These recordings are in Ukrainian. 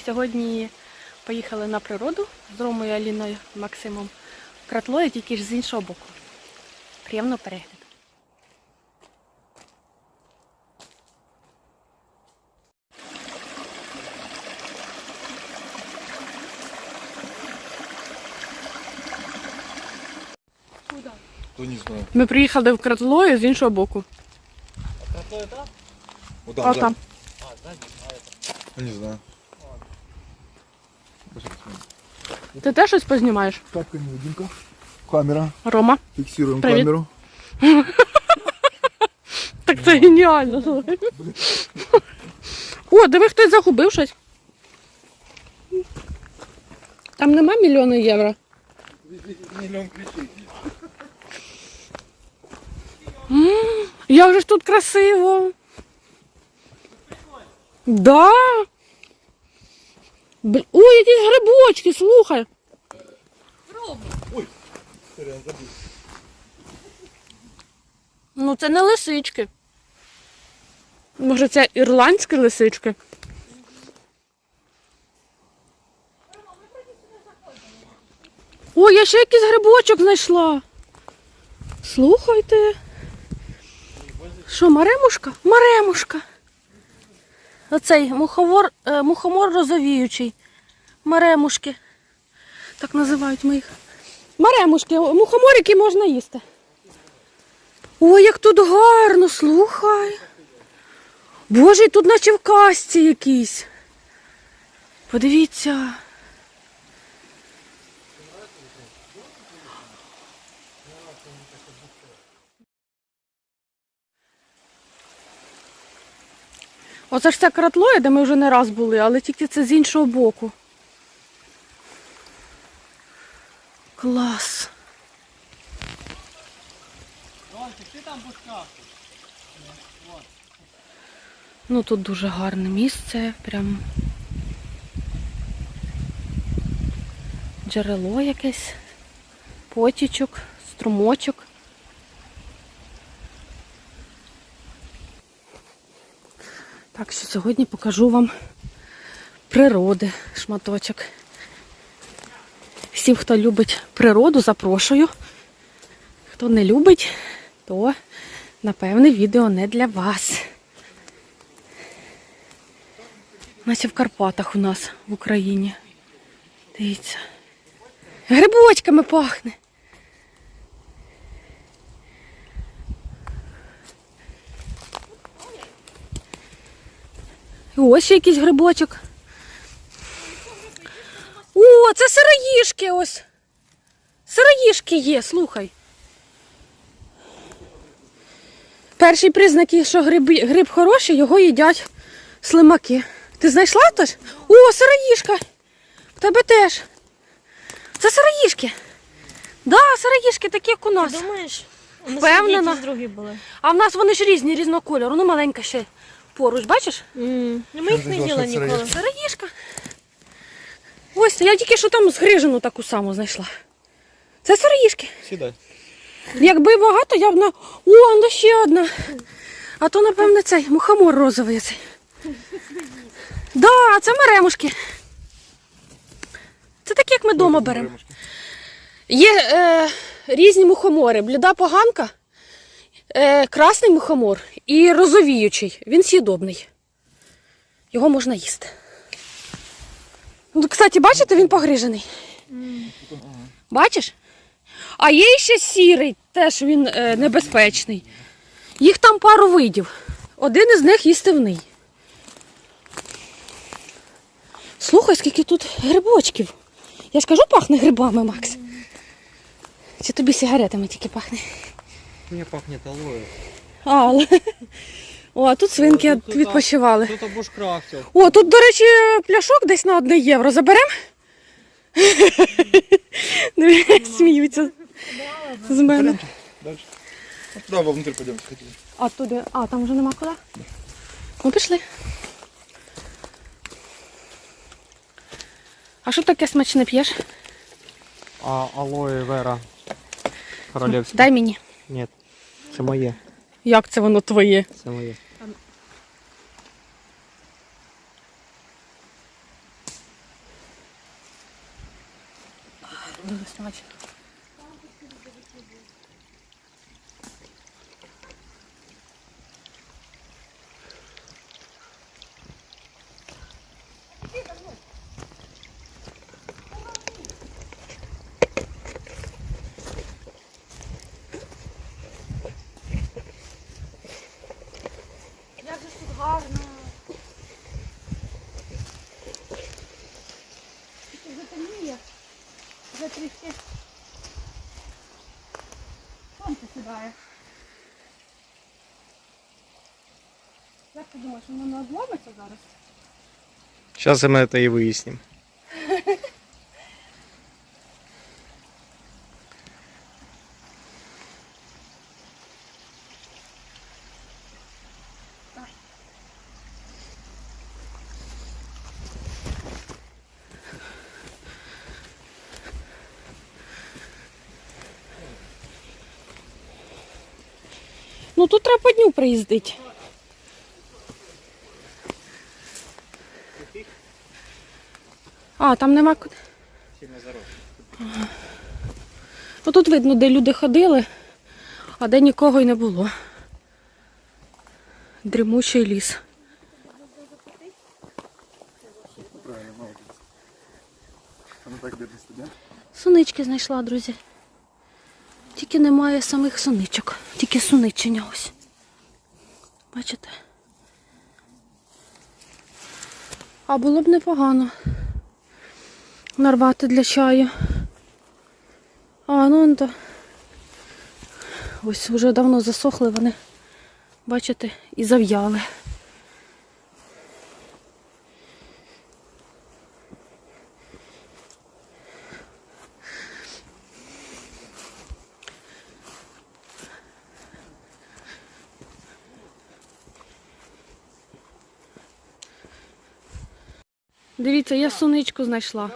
сьогодні поїхали на природу з Ромою Аліною Максимом. в Кратлою тільки ж з іншого боку. Приємно перегляду. Знаю. Ми приїхали в Кратлою з іншого боку. Вот А там, там. Не знаю. Ти теж щось познімаєш? Тапка невидимка. Камера. Рома? Фиксируем Привет. камеру. Так це геніально. слухай. О, диви, хтось загубив щось. Там нема мільйони євро. Миллион ключей. М, Як же ж тут красиво. Да. Ой, якісь грибочки, слухай. Сорян, забыл. Ну, це не лисички. Може, це ірландські лисички? Ой, я ще якийсь грибочок знайшла. Слухайте. Що, маремушка? Маремушка. Оцей мухомор, е, мухомор розовіючий. Маремушки. Так називають ми їх. Маремушки, мухоморики можна їсти. Ой, як тут гарно, слухай. Боже, тут наче в казці якийсь. Подивіться. Оце ж ця кратлоя, де ми вже не раз були, але тільки це з іншого боку. Клас. Ну тут дуже гарне місце, прям джерело якесь, потічок, струмочок. Так що сьогодні покажу вам природи шматочок. Всім, хто любить природу, запрошую. Хто не любить, то напевне відео не для вас. Наче в Карпатах у нас в Україні. Дивіться. Грибочками пахне. Ось ще якийсь грибочок. О, це сироїшки ось. Сироїшки є, слухай. Перший признак, що гриб, гриб хороший, його їдять слимаки. Ти знайшла теж? О, сироїшка! В тебе теж. Це сироїшки. Да, сироїшки такі, як у нас. Думаєш? У нас Впевнена. другі були. А в нас вони ж різні, різного кольору. Ну, маленька ще поруч, бачиш? Ну, Ми їх не їли ніколи. Сироїшка. Ось, я тільки що там згрижену таку саму знайшла. Це сироїшки. Сідай. Якби багато, я б на. О, ну ще одна. А то, напевне, цей мухомор розовий цей. Да, це меремушки. Це такі, як ми вдома беремо. Є е, різні мухомори. Бліда поганка, е, красний мухомор і розовіючий. Він с'їдобний. Його можна їсти. Ну, кстати, бачите, він погрижений. Бачиш? А є ще сірий, теж він е, небезпечний. Їх там пару видів. Один із них їстивний. Слухай, скільки тут грибочків. Я ж кажу, пахне грибами, Макс. Чи тобі сигаретами тільки пахне? Мне пахнет алоэ. А, але... О, а тут свинки Тут- тут відпочивали. Кто-то бушкрафтил. О, тут, до речі, пляшок десь на 1 євро. Заберем? Диви, Сміються з мене. Дальше. Ну, туда вовнутрь. А туди. А, там вже нема куди. Ну, пішли. А що таке смачне п'єш? А алоэ вера. Королевське. Дай мені. Нет. Це моє. Як це воно твоє? Це моє. Дуже смачно. трішки сонце сідає. Як ти думаєш, воно не обломиться зараз? Сейчас мы это и выясним. Ну тут треба по дню приїздити. А, там нема куди. Ну тут видно, де люди ходили, а де нікого й не було. Дрімучий ліс. Ну. Сунички знайшла, друзі. Тільки немає самих суничок. Тільки суничення ось. Бачите? А було б непогано нарвати для чаю. А, ну то. Ось вже давно засохли вони. Бачите, і зав'яли. Дивіться, я суничку знайшла.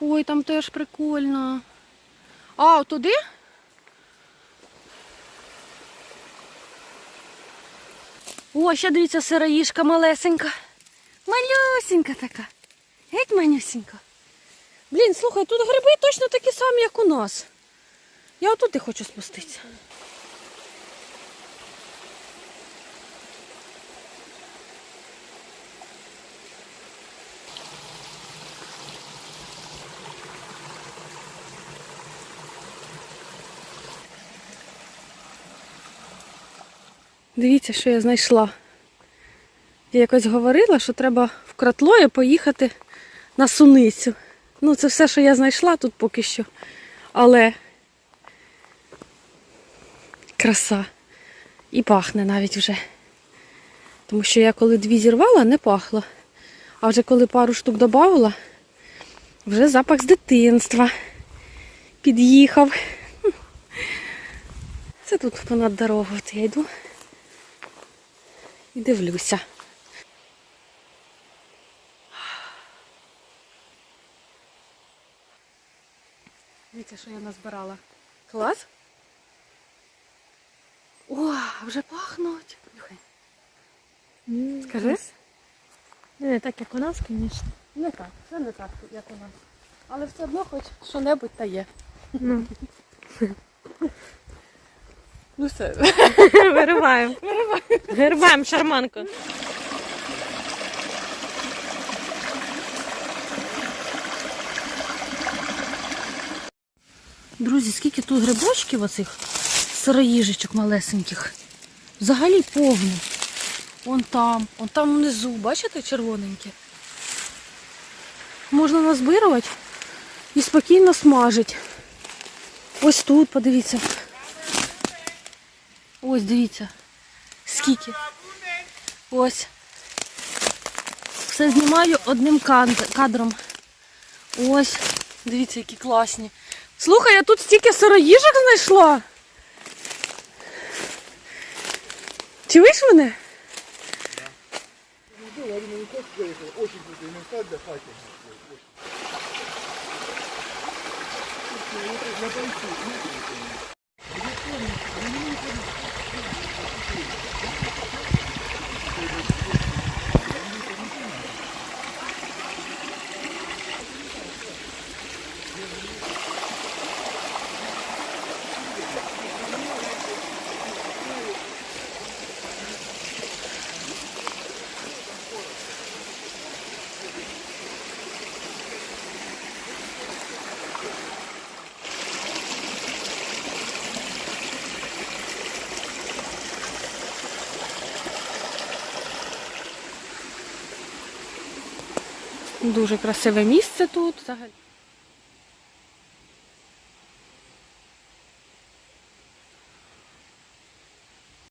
Ой, там теж прикольно. А, туди? О, ще дивіться, сироїшка малесенька. Малюсенька така. Геть манюсенька. Блін, слухай, тут гриби точно такі самі, як у нас. Я отуди хочу спуститися. Дивіться, що я знайшла. Я якось говорила, що треба в Кратлоє поїхати на суницю. Ну, це все, що я знайшла тут поки що. Але краса. І пахне навіть вже. Тому що я коли дві зірвала, не пахло. А вже коли пару штук додавала, вже запах з дитинства під'їхав. Це тут понад дорогу. От я йду і дивлюся. Дивіться, що я назбирала. Клас? О, вже пахнуть. Нюхай. Скажи? Ну, Не так, як у нас, звісно. Не так, це не так, як у нас. Але все одно хоч що-небудь та є. Ну. Ну все. Вириваємо. Вириваємо шарманку. Друзі, скільки тут грибочків оцих сироїжечок малесеньких. Взагалі повно. Вон там, вон там внизу, бачите, червоненьке. Можна назбирувати і спокійно смажити. Ось тут, подивіться. Ось дивіться. Скільки. Ось. Все знімаю одним кадром. Ось. Дивіться, які класні. Слухай, я тут стільки сироїжок знайшла. Чуєш мене? Очень Thank you. Дуже красиве місце тут. Взагалі.